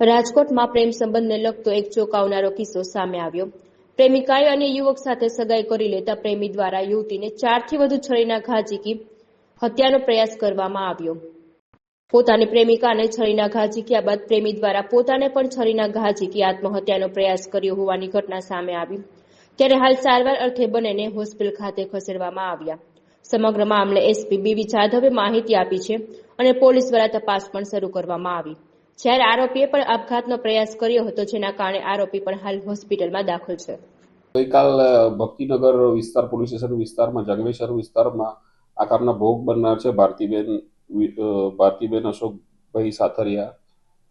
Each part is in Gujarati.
રાજકોટમાં પ્રેમ સંબંધને લગતો એક ચોંકાવનારો કિસ્સો સામે આવ્યો. પ્રેમિકાએ અને યુવક સાથે સગાઈ કરી લેતા પ્રેમી દ્વારા યુવતીને ચારથી વધુ છરીના ઘા ઝીકી હત્યાનો પ્રયાસ કરવામાં આવ્યો. પોતાની પ્રેમિકાને છરીના ઘા ઝીક્યા બાદ પ્રેમી દ્વારા પોતાને પણ છરીના ઘા ઝીકી આત્મહત્યાનો પ્રયાસ કર્યો હોવાની ઘટના સામે આવી. ત્યારે હાલ સારવાર અર્થે બંનેને હોસ્પિટલ ખાતે ખસેડવામાં આવ્યા. સમગ્ર મામલે એસપી બીવી જાધવે માહિતી આપી છે અને પોલીસ દ્વારા તપાસ પણ શરૂ કરવામાં આવી. જ્યારે આરોપીએ પણ આપઘાતનો પ્રયાસ કર્યો હતો, જેના કારણે આરોપી પણ હાલ હોસ્પિટલમાં દાખલ છે. ગઈકાલ ભક્તિનગર વિસ્તાર, પોલીસ સ્ટેશન વિસ્તારમાં, જંગલેશ્વર વિસ્તારમાં આ કામના ભોગ બનનાર છે ભારતીબેન ભારતીબેન અશોકભાઈ સાથરિયા.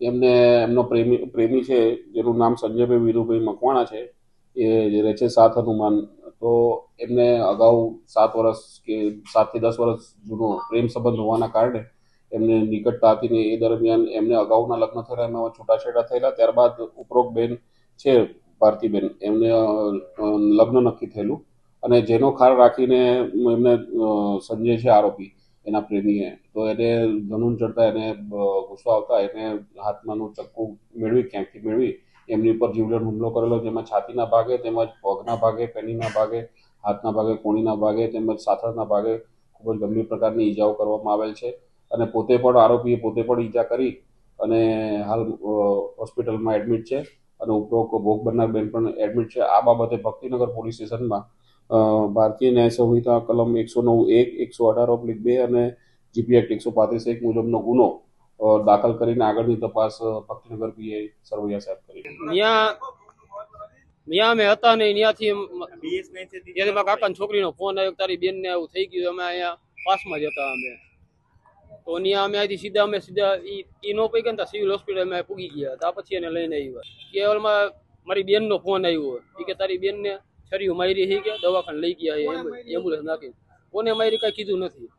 એમને, એમનો પ્રેમી પ્રેમી છે, જેનું નામ સંજયભાઈ વીરુભાઈ મકવાણા છે, એ, જે રહે છે સાત હનુમાન. તો એમને અગાઉ સાત વર્ષ કે સાતથી દસ વર્ષ જૂનો પ્રેમ સંબંધ હોવાના કારણે એમને નિકટતા હતી ને એ દરમિયાન એમને અગાઉના લગ્ન થયેલા એમાં છૂટાછેડા થયેલા. ત્યારબાદ ઉપરોક્ત બેન છે ભારતીબેન એમને લગ્ન નક્કી થયેલું. અને જેનો ખાર રાખીને એમને સંજય છે આરોપી, એના પ્રેમીએ. તો એને ધનુન ચડતા એને ગુસ્સો આવતા એને હાથમાંનું ચક્કુ મેળવી ક્યાંકથી મેળવી? એમની ઉપર જીવલેણ હુમલો કરેલો, જેમાં છાતીના ભાગે તેમજ પગના ભાગે, પેનીના ભાગે, હાથના ભાગે, કોણીના ભાગે તેમજ સાથળના ભાગે ખૂબ જ ગંભીર પ્રકારની ઈજાઓ કરવામાં આવેલ છે. અને પોતે પણ આરોપીએ પોતે પણ ઈજા કરી અને હાલ હોસ્પિટલમાં એડમિટ છે અને ઉપરોક્ત ભોગ બનનાર બેન પણ એડમિટ છે. આ બાબતે ભક્તિનગર પોલીસ સ્ટેશનમાં ભારતીય ન્યાય સંહિતા કલમ એકસો નવ એક એકસો અઢાર ઓબ્લિક બે અને જીપી એક્ટ એકસો પાંત્રીસ એક મુજબનો ગુનો દાખલ કરીને આગળની તપાસ ભક્તિનગર પીએ સરવૈયા સાહેબ કરી ત્યાં ત્યાં અમે હતા ને ત્યાંથી મારા કાકાની છોકરીનો ફોન આવ્યો તારી બેનને આવું થઈ ગયું અમે અહીંયા પાસમાં જ હતા અમે. તો ત્યાં અમે અહીંથી સીધા, અમે સીધા એ નો પૈકી ને સિવિલ હોસ્પિટલ અમે પૂગી ગયા. તા પછી એને લઈને આવ્યા. કેવલમાં મારી બેનનો ફોન આવ્યો એ કે તારી બેનને છરીઓ મારી છે કે દવાખાને લઈ ગયા એમ્બ્યુલન્સ નાખી કોને મારી કાંઈ કીધું નથી.